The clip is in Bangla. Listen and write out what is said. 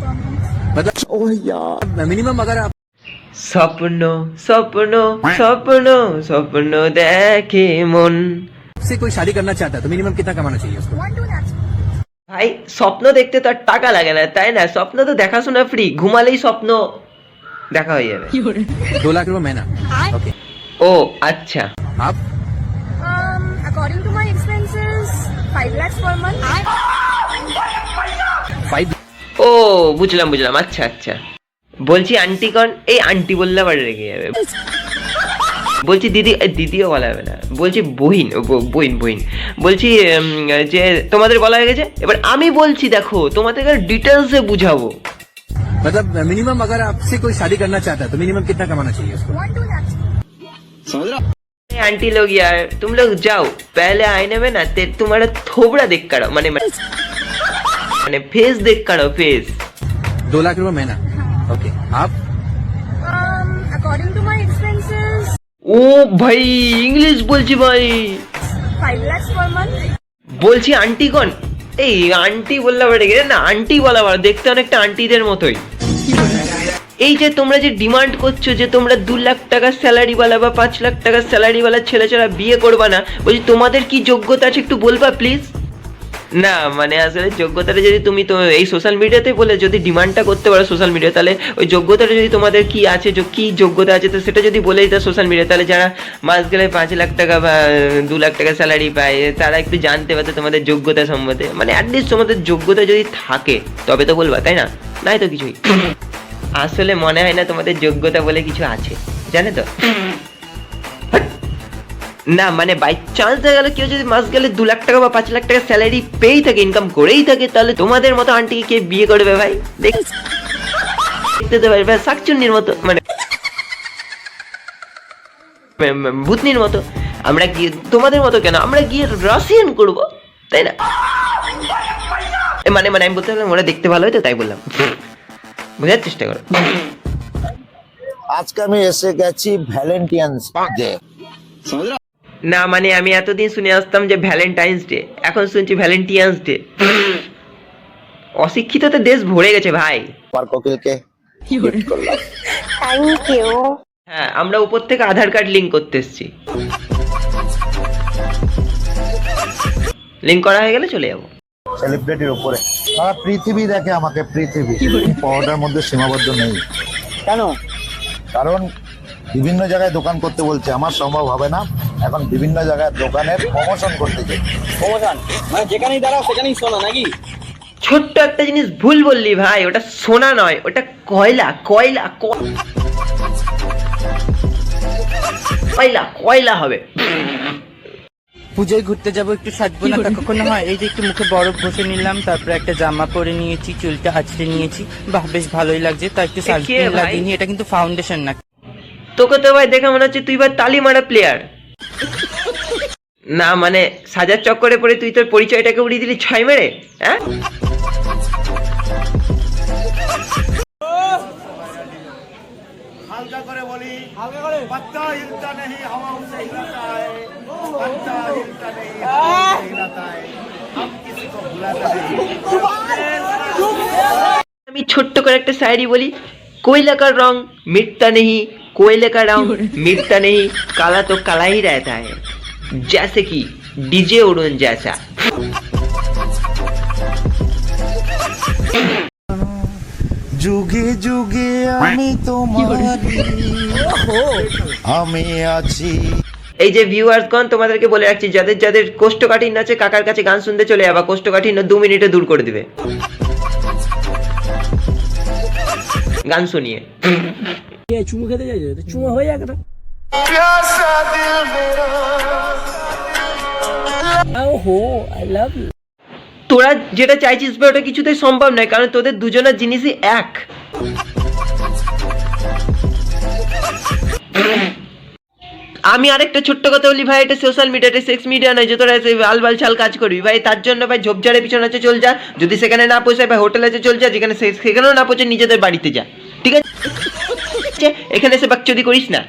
per month. मतलब ओह यार मिनिमम अगर आप স্বপ্ন স্বপ্ন স্বপ্ন স্বপ্ন দেখে মন से कोई शादी करना चाहता है तो मिनिमम कितना कमाना चाहिए उसको One to that. ভাই স্বপ্ন দেখতে তো আর টাকা লাগে না তাই না স্বপ্ন তো দেখাশোনা ফ্রি ঘুমালেই স্বপ্ন দেখা হয়ে যাবে दो लाख रुपए महीना ओके ও আচ্ছা आप Um, according to my expenses, five lakhs per month. Five ও বুঝলাম বুঝলাম আচ্ছা আচ্ছা বলছি আন্টি কন এই আন্টি বললে আবার রেগে যাবে বলছি দিদি এ, দিদিও বলা যাবে না বলছি বহিন ও, ব- বহিন বহিন বলছি উম, যে তোমাদের বলা হয়ে গেছে এবার আমি বলছি দেখো তোমাদেরকে ডিটেলসে বুঝাবো मतलब मिनिमम अगर आपसे कोई शादी करना चाहता है तो मिनिमम कितना कमाना चाहिए उसको One to that. अरे आंटी लोग यार तुम लोग जाओ पहले आईने में ना ते तुम्हारा थोबड़ा देख कर माने माने फेस देख कर फेस दो लाख रुपए महीना ओके आप Um, according to my expenses, ও ভাই ইংলিশ বলছি ভাই five lakhs per month. বলছি আন্টি কোন এই আন্টি বললে আবার রেগে না আন্টি বলা আবার দেখতে অনেকটা আন্টিদের মতোই এই যে তোমরা যে ডিমান্ড করছো যে তোমরা দু লাখ টাকার স্যালারিওয়ালা বা পাঁচ লাখ টাকার স্যালারিওয়ালা ছেলে ছাড়া বিয়ে করবা না বলছি তোমাদের কি যোগ্যতা আছে একটু বলবা প্লিজ না মানে আসলে যোগ্যতাটা যদি তুমি তো এই সোশ্যাল মিডিয়াতে বলে যদি ডিমান্ডটা করতে পারো সোশ্যাল মিডিয়া তাহলে ওই যোগ্যতাটা যদি তোমাদের কি আছে যো- কি যোগ্যতা আছে তো সেটা যদি বলে দিতে সোশ্যাল মিডিয়া তাহলে যারা মাস গেলে পাঁচ লাখ টাকা বা দু লাখ টাকা স্যালারি পায় তারা একটু জানতে পারতো তোমাদের যোগ্যতা সম্বন্ধে। মানে অ্যাটলিস্ট তোমাদের যোগ্যতা যদি থাকে তবে তো বলবা তাই না? নাই তো কিছুই। আসলে মনে হয় না তোমাদের যোগ্যতা বলে কিছু আছে। জানে তো? না মানে বাই চান্স দেখা গেল কেউ যদি মাস গেলে দু লাখ টাকা বা পাঁচ লাখ টাকা স্যালারি পেয়েই থাকে ইনকাম করেই থাকে তাহলে তোমাদের মতো আন্টিকে কে বিয়ে করবে ভাই? দেখতে তো পারবে শাকচুন্নির মতো মানে ভূতনির মতো। আমরা গিয়ে তোমাদের মতো কেন? আমরা গিয়ে রাশিয়ান করব তাই না? মানে মানে আমি বলতে পারলাম ওরা দেখতে ভালো হয়তো তাই বললাম। বোঝার চেষ্টা করো। আজকে আমি এসে গেছি ভ্যালেন্টিয়ান্স ডে না মানে আমি এতদিন শুনে আসতাম যে ভ্যালেন্টাইন্স ডে এখন শুনছি ভ্যালেন্টিয়ান্স ডে অশিক্ষিততে দেশ ভরে গেছে ভাই। কোকিলকে হ্যাঁ আমরা উপর থেকে আধার কার্ড লিঙ্ক করতে এসেছি। লিঙ্ক করা হয়ে গেলে চলে যাব। সেলিব্রিটির উপরে। সারা পৃথিবী দেখে আমাকে পৃথিবী। পাওয়াটার মধ্যে সীমাবদ্ধ নেই। কেন? কারণ বিভিন্ন জায়গায় দোকান করতে বলছে আমার সম্ভব হবে না। এখন বিভিন্ন জায়গায় দোকানের প্রমোশন করতে চাই প্রমোশন মানে যেখানেই দাঁড়াও সেখানেই শোনা নাকি? ছোট্ট একটা জিনিস ভুল বললি ভাই ওটা সোনা নয় ওটা কয়লা কয়লা কয়লা কয়লা হবে। পুজোয় ঘুরতে যাব একটু সাজবো না তা কখনো হয়? এই যে একটু মুখে বরফ ঘষে নিলাম তারপরে একটা জামা পরে নিয়েছি চুলটা আছড়ে নিয়েছি। বাহ বেশ ভালোই লাগছে। তা একটু সানস্ক্রিন লাগিয়ে এটা কিন্তু ফাউন্ডেশন না। তোকে তো ভাই দেখে মনে হচ্ছে তুই ভাই তালি মারা প্লেয়ার না মানে সাজার চক্করে পড়ে তুই তোর পরিচয়টাকে উড়িয়ে দিলি ছয় মেরে হ্যাঁ? আমি ছোট্ট করে একটা শায়রি বলি कोयला का रंग मिटता नहीं कोयले का रंग मिटता नहीं काला तो काला ही रहता है जैसे कि डीजे उड़न जैसा যুগে যুগে আমি তোমার আমি আছি এই যে ভিউয়ার্সগণ তোমাদেরকে বলে রাখছি যাদের যাদের কোষ্ঠকাঠিন্য আছে কাকার কাছে গান শুনতে চলে যাবা কোষ্ঠকাঠিন্য দু মিনিটে দূর করে দিবে গান শুনিয়ে। চুমু খেতে চাইছো? চুমু হয়ে যাক না। ওহো আই লাভ তোরা যেটা চাইছিস ওটা কিছুতেই সম্ভব নয় কারণ তোদের দুজনের জিনিসই এক। আমি আরেকটা ছোট্ট কথা বলি ভাই, এটা সোশ্যাল মিডিয়াতে সেক্স মিডিয়া নয় যে তোরা আলবাল ছাল কাজ করবি। ভাই, তার জন্য ভাই ঝোপঝাড়ের পিছনে আছে চল যা। যদি সেখানে না পৌঁছায় ভাই হোটেল আছে চল যা, যেখানে সেখানেও না পৌঁছে নিজেদের বাড়িতে যা। ঠিক আছে? এখানে এসে বাকচুরি করিস না।